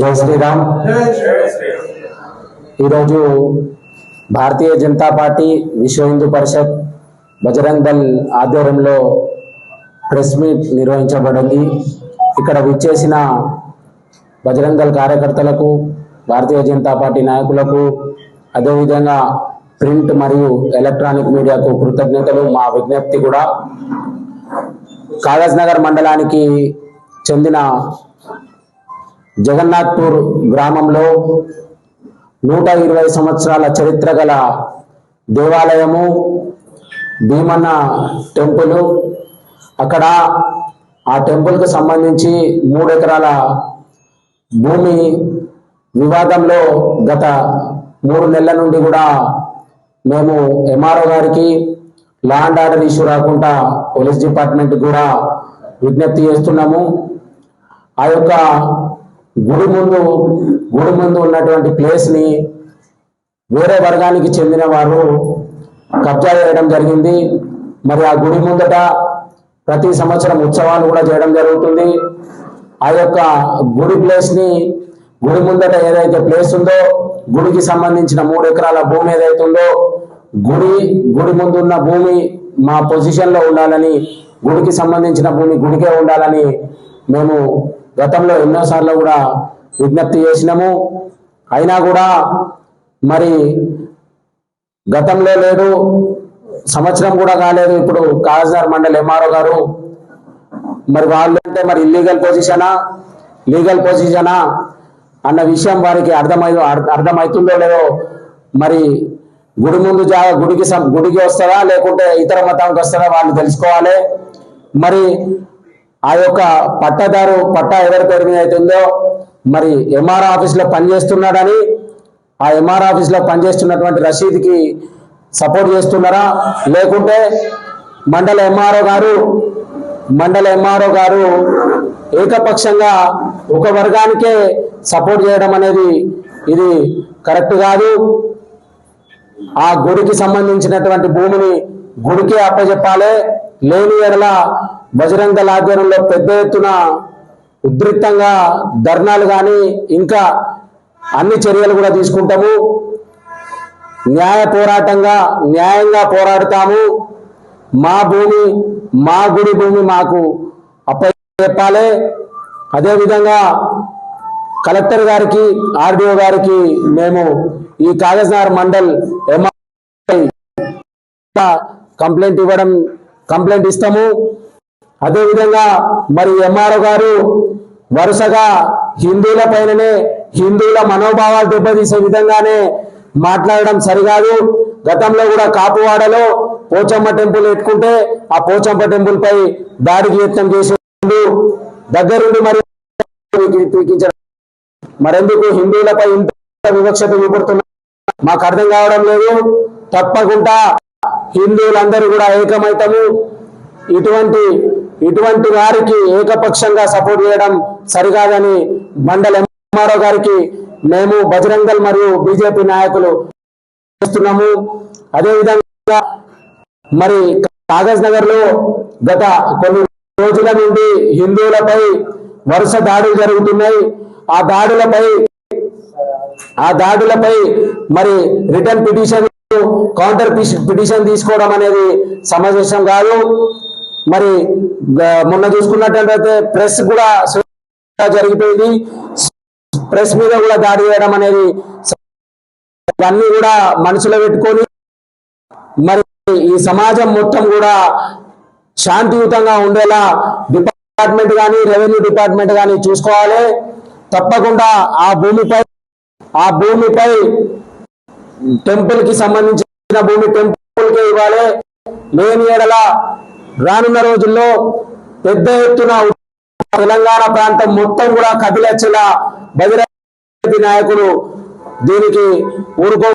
జై శ్రీరామ్. ఈరోజు భారతీయ జనతా పార్టీ విశ్వ హిందూ పరిషత్ బజరంగ్ దళ్ ఆధ్వర్యంలో ప్రెస్ మీట్ నిర్వహించబడింది. ఇక్కడ విచ్చేసిన బజరంగ్ దళ్ కార్యకర్తలకు భారతీయ జనతా పార్టీ నాయకులకు అదేవిధంగా ప్రింట్ మరియు ఎలక్ట్రానిక్ మీడియాకు కృతజ్ఞతలు. మా విజ్ఞప్తి కూడా కాగజ్ నగర్ మండలానికి చెందిన జగన్నాథ్పూర్ గ్రామంలో నూట ఇరవై సంవత్సరాల చరిత్ర గల దేవాలయము భీమన్న టెంపుల్. అక్కడ ఆ టెంపుల్కి సంబంధించి మూడు ఎకరాల భూమి వివాదంలో గత మూడు నెలల నుండి కూడా మేము ఎంఆర్ఓ గారికి ల్యాండ్ ఆర్డర్ ఇష్యూ రాకుండా పోలీస్ డిపార్ట్మెంట్ కూడా విజ్ఞప్తి చేస్తున్నాము. ఆ యొక్క గుడి ముందు గుడి ముందు ఉన్నటువంటి ప్లేస్ని వేరే వర్గానికి చెందిన వారు కబ్జా చేయడం జరిగింది. మరి ఆ గుడి ముందట ప్రతి సంవత్సరం ఉత్సవాలు కూడా చేయడం జరుగుతుంది. ఆ యొక్క గుడి ప్లేస్ని గుడి ముందట ఏదైతే ప్లేస్ ఉందో గుడికి సంబంధించిన మూడు ఎకరాల భూమి ఏదైతే ఉందో గుడి గుడి ముందు ఉన్న భూమి మా పొజిషన్లో ఉండాలని గుడికి సంబంధించిన భూమి గుడికే ఉండాలని మేము గతంలో ఎన్నోసార్లు కూడా విజ్ఞప్తి చేసినాము. అయినా కూడా మరి గతంలో లేదు సంవత్సరం కూడా కాలేదు. ఇప్పుడు కాజార్ మండల్ ఎంఆర్ఓ గారు మరి వాళ్ళు అంటే మరి ఇల్లీగల్ పొజిషనా లీగల్ పొజిషనా అన్న విషయం వారికి అర్థమై అర్థమవుతుందో లేదో మరి గుడి ముందు జా గుడికి సం- గుడికి వస్తారా లేకుంటే ఇతర మతానికి వస్తారా వాళ్ళు తెలుసుకోవాలి. మరి ఆ యొక్క పట్టదారు పట్టా ఎవరి పేరు మీద అవుతుందో మరి ఎంఆర్ ఆఫీస్లో పనిచేస్తున్నాడని ఆ ఎంఆర్ ఆఫీస్లో పనిచేస్తున్నటువంటి రషీద్కి సపోర్ట్ చేస్తున్నారా? లేకుంటే మండల ఎంఆర్ఓ గారు మండల ఎంఆర్ఓ గారు ఏకపక్షంగా ఒక వర్గానికే సపోర్ట్ చేయడం అనేది ఇది కరెక్ట్ కాదు. ఆ గుడికి సంబంధించినటువంటి భూమిని గుడికే అప్పచెప్పాలి లేని ఎడల బజరంగ ఆధ్వర్యంలో పెద్ద ఎత్తున ఉద్రిక్తంగా ధర్నాలు కానీ ఇంకా అన్ని చర్యలు కూడా తీసుకుంటాము. న్యాయ పోరాటంగా న్యాయంగా పోరాడతాము. మా భూమి మా గుడి భూమి మాకు అప్ప చెప్పాలి అదేవిధంగా కలెక్టర్ గారికి ఆర్డీఓ గారికి మేము ఈ కాగజ్నగర్ మండల్ ఎంఆర్ కంప్లైంట్ ఇవ్వడం కంప్లైంట్ ఇస్తాము. అదేవిధంగా మరి ఎంఆర్ఓ గారు వరుసగా హిందువుల పైననే హిందువుల మనోభావాలు దెబ్బతీసే విధంగానే మాట్లాడడం సరికాదు. గతంలో కూడా కాపువాడలో పోచమ్మ టెంపుల్ ఎట్టుకుంటే ఆ పోచమ్మ టెంపుల్ పై దాడికి యత్నం చేసేందు దగ్గరుండి మరి మరెందుకు? హిందువులపై ఇంత వివక్షత చూపుతున్నా మాకు అర్థం కావడం లేదు. తప్పకుండా హిందువులందరూ కూడా ఏకమైతము ఇటువంటి ఇటువంటి వారికి ఏకపక్షంగా సపోర్ట్ చేయడం సరికాదని మండల ఎంఆర్ఓ గారికి మేము బజరంగల్ మరియు బీజేపీ నాయకులు చేస్తున్నాము. అదేవిధంగా మరి కాగజ్ నగర్లో గత కొన్ని రోజుల నుండి హిందువులపై వరుస దాడులు జరుగుతున్నాయి. ఆ దాడులపై ఆ దాడులపై మరి రిటర్న్ పిటిషన్ కౌంటర్ పిటిషన్ తీసుకోవడం అనేది సమంజసం కాదు. మరి మొన్న చూసుకున్నట్లయితే ప్రెస్ కూడా జరిగిపోయింది. ప్రెస్ మీద కూడా దాడి చేయడం అనేది ఇవన్నీ కూడా మనసులో పెట్టుకొని మరి ఈ సమాజం మొత్తం కూడా శాంతియుతంగా ఉండేలా డిపార్ట్మెంట్ కానీ రెవెన్యూ డిపార్ట్మెంట్ కానీ చూసుకోవాలి. తప్పకుండా ఆ భూమిపై ఆ భూమిపై టెంపుల్కి సంబంధించిన భూమి టెంపుల్కి ఇవ్వాలి. లేని ఎడల రానున్న రోజుల్లో పెద్ద ఎత్తున తెలంగాణ ప్రాంతం మొత్తం కూడా కదిలొచ్చేలా బహిరంగ నాయకులు దీనికి ఊరుకో